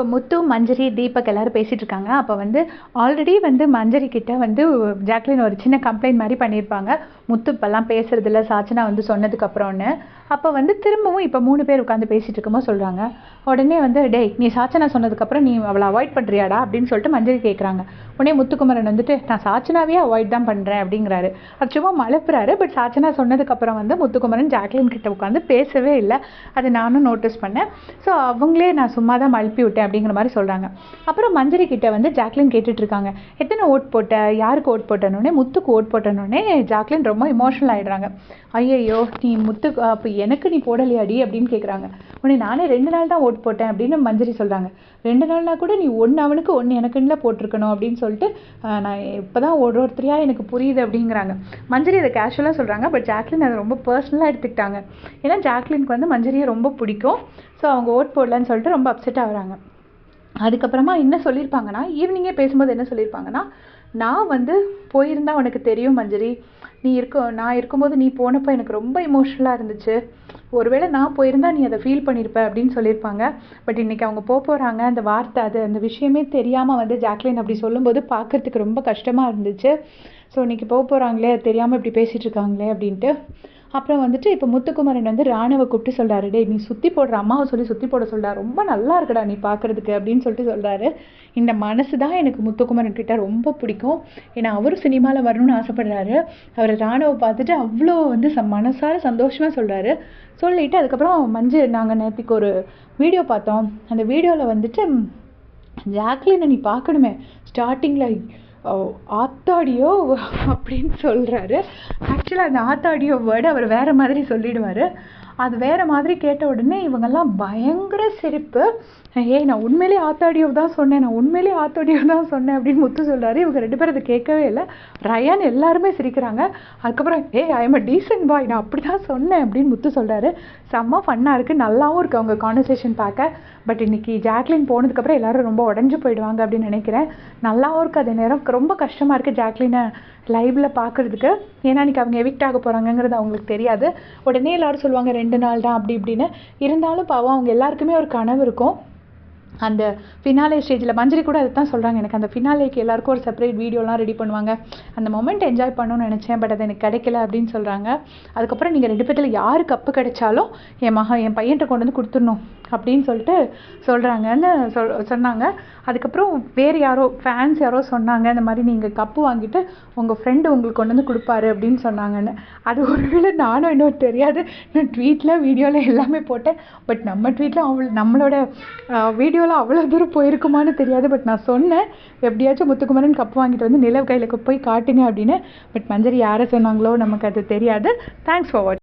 இப்போ முத்து மஞ்சரி தீபக் எல்லாரும் பேசிகிட்டு இருக்காங்க. அப்போ வந்து ஆல்ரெடி வந்து மஞ்சரி கிட்ட வந்து ஜாக்லின் ஒரு சின்ன கம்ப்ளைண்ட் மாதிரி பண்ணியிருப்பாங்க முத்து இப்போல்லாம் பேசுறதில்ல சாச்சனா வந்து சொன்னதுக்கப்புறம்னு அப்போ வந்து திரும்பவும் இப்போ மூணு பேர் உட்காந்து பேசிகிட்டு இருக்கும்போது சொல்கிறாங்க உடனே வந்து டேய் நீ சாச்சனா சொன்னதுக்கப்புறம் நீ அவளை அவாய்ட் பண்ணுறியாடா அப்படின்னு சொல்லிட்டு மஞ்சள் கேட்குறாங்க உடனே முத்துக்குமரன் வந்துட்டு நான் சாச்சனாவே அவாய்ட் தான் பண்ணுறேன் அப்படிங்கிறாரு. அது சும்மா மலப்புறாரு பட் சாச்சனா சொன்னதுக்கப்புறம் வந்து முத்துக்குமரன் ஜாக்லின் கிட்ட உட்காந்து பேசவே இல்லை. அது நானும் நோட்டீஸ் பண்ணேன். ஸோ அவங்களே நான் சும்மா தான் மழுப்பி விட்டேன் அப்படிங்கிற மாதிரி சொல்கிறாங்க அப்புறம் மஞ்சரி கிட்ட வந்து ஜாக்லின் கேட்டுட்ருக்காங்க எத்தனை ஓட் போட்ட? யாருக்கு ஓட் போட்டனோடனே முத்துக்கு ஓட் போட்டனோடனே ஜாக்லின் ரொம்ப இமோஷனல் ஆகிடுறாங்க ஐயையோ நீ முத்து அப்போ எனக்கு நீ போடலையாடி அப்படின்னு கேட்குறாங்க உடனே நானே ரெண்டு நாள் தான் ஓட் போட்டேன் அப்படின்னு மஞ்சரி சொல்கிறாங்க ரெண்டு நாள்னா கூட நீ ஒன்று அவனுக்கு ஒன்று எனக்குன்னு போட்டிருக்கணும் அப்படின்னு சொல்லிட்டு நான் இப்போ தான் ஒரு ஒருத்தரையாக எனக்கு புரியுது அப்படிங்கிறாங்க. மஞ்சரி அதை கேஷுவலாக சொல்கிறாங்க பட் ஜாக்லின் அதை ரொம்ப பர்சனலாக எடுத்துக்கிட்டாங்க. ஏன்னா ஜாக்லினுக்கு வந்து மஞ்சரியை ரொம்ப பிடிக்கும். ஸோ அவங்க ஓட் போடலன்னு சொல்லிட்டு ரொம்ப அப்செட் ஆகுறாங்க. அதுக்கப்புறமா என்ன சொல்லியிருப்பாங்கன்னா ஈவினிங்கே பேசும்போது என்ன சொல்லியிருப்பாங்கன்னா நான் வந்து போயிருந்தா உனக்கு தெரியும் மஞ்சரி. நீ இருக்க நான் இருக்கும்போது நீ போனப்போ எனக்கு ரொம்ப இமோஷனலாக இருந்துச்சு. ஒருவேளை நான் போயிருந்தா நீ அதை ஃபீல் பண்ணியிருப்ப அப்படின்னு சொல்லியிருப்பாங்க. பட் இன்றைக்கி அவங்க போக போகிறாங்க அந்த வார்த்தை அது அந்த விஷயமே தெரியாமல் வந்து ஜாக்லின் அப்படி சொல்லும்போது பார்க்கறதுக்கு ரொம்ப கஷ்டமாக இருந்துச்சு. ஸோ இன்றைக்கி போக போகிறாங்களே தெரியாமல் இப்படி பேசிகிட்டு இருக்காங்களே அப்படின்ட்டு. அப்புறம் வந்துட்டு இப்போ முத்துக்குமரன் வந்து ராணுவ கூப்பிட்டு சொல்கிறாரு டே நீ சுற்றி போடுற அம்மாவை சொல்லி சுற்றி போட சொல்கிறா ரொம்ப நல்லா இருக்குடா நீ பார்க்கறதுக்கு அப்படின்னு சொல்லிட்டு சொல்கிறாரு இந்த மனசு தான் எனக்கு முத்துக்குமரன் கிட்ட ரொம்ப பிடிக்கும். ஏன்னா அவரும் சினிமாவில் வரணும்னு ஆசைப்படுறாரு. அவர் ராணுவ பார்த்துட்டு அவ்வளோ வந்து ச மனசார சந்தோஷமாக சொல்கிறாரு சொல்லிட்டு அதுக்கப்புறம் மஞ்சு நாங்கள் நேற்றுக்கு ஒரு வீடியோ பார்த்தோம். அந்த வீடியோவில் வந்துட்டு ஜாக்லினை நீ பார்க்கணுமே ஸ்டார்டிங்கில் ஆத்தாடியோ அப்படின்னு சொல்கிறாரு ஆக்சுவலாக அந்த ஆத்தாடியோ வேர்டு அவர் வேறு மாதிரி சொல்லிடுவார். அது வேறு மாதிரி கேட்ட உடனே இவங்கெல்லாம் பயங்கர சிரிப்பு. ஏய் நான் உண்மையிலேயே ஆத்தாடியோ தான் சொன்னேன் நான் உண்மையிலேயே ஆத்தாடியோ தான் சொன்னேன் அப்படின்னு முத்து சொல்கிறாரு இவங்க ரெண்டு பேரும் அதை கேட்கவே இல்லை. ரயான் எல்லாருமே சிரிக்கிறாங்க. அதுக்கப்புறம் ஏய் ஐ எம் அ டீசன்ட் பாய் நான் அப்படி தான் சொன்னேன் அப்படின்னு முத்து சொல்கிறாரு செம்ம ஃபன்னாக இருக்குது நல்லாவும் இருக்குது அவங்க கான்வர்சேஷன் பார்க்க. பட் இன்னைக்கு ஜாக்லின் போனதுக்கப்புறம் எல்லோரும் ரொம்ப உடஞ்சு போயிடுவாங்க அப்படின்னு நினைக்கிறேன். நல்லாவும் இருக்குது அதே நேரம் ரொம்ப கஷ்டமாக இருக்குது ஜாக்லினை லைவில் பார்க்கறதுக்கு. ஏன்னா இன்னைக்கு அவங்க எவிக்ட் ஆக போகிறாங்கங்கிறது அவங்களுக்கு தெரியாது. உடனே எல்லாரும் சொல்லுவாங்க ரெண்டு நாள் தான் அப்படி இப்படின்னு. இருந்தாலும் பாவம் அவங்க எல்லாருக்குமே ஒரு கனவு இருக்கும். அந்த ஃபினாலே ஸ்டேஜில் மஞ்சரி கூட அதை தான் சொல்கிறாங்க எனக்கு அந்த ஃபினாலேக்கு எல்லாருக்கும் ஒரு செப்பரேட் வீடியோலாம் ரெடி பண்ணுவாங்க. அந்த மொமெண்ட் என்ஜாய் பண்ணணும்னு நினச்சேன் பட் அது எனக்கு கிடைக்கல அப்படின்னு சொல்கிறாங்க அதுக்கப்புறம் நீங்கள் ரெண்டு பேர்த்தில் யார் கப்பு கிடைச்சாலும் என் மகன் என் பையன்கிட்ட கொண்டு வந்து கொடுத்துடணும் அப்படின்னு சொல்லிட்டு சொல்கிறாங்கன்னு சொல் சொன்னாங்க. அதுக்கப்புறம் வேறு யாரோ ஃபேன்ஸ் யாரோ சொன்னாங்க இந்த மாதிரி நீங்கள் கப்பு வாங்கிட்டு உங்கள் ஃப்ரெண்டு உங்களுக்கு கொண்டு வந்து கொடுப்பாரு அப்படின்னு சொன்னாங்கன்னு. அது ஒருவேளை நானும் இன்னும் தெரியாது. நான் ட்வீட்டில் வீடியோவில் எல்லாமே போட்டேன். பட் நம்ம ட்வீட்டில் அவள் நம்மளோட வீடியோ வீடியோவில் அவ்வளோ தூரம் போயிருக்குமான்னு தெரியாது பட் நான் சொன்னேன் எப்படியாச்சும் முத்துக்குமரன் கப்பு வாங்கிட்டு வந்து நிலவு கையில் போய் காட்டுங்க அப்படின்னு. பட் மஞ்சரி யாரை சொன்னாங்களோ நமக்கு அது தெரியாது. தேங்க்ஸ் ஃபார் வாட்சிங்